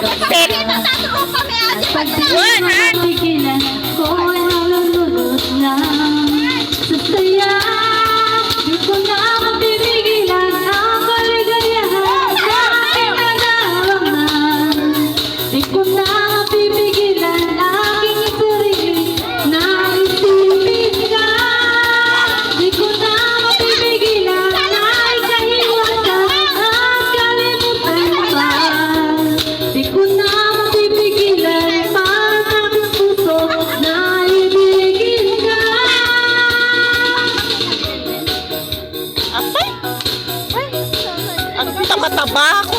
Pet. Pag-uwan, ha? Ang taba-taba ko.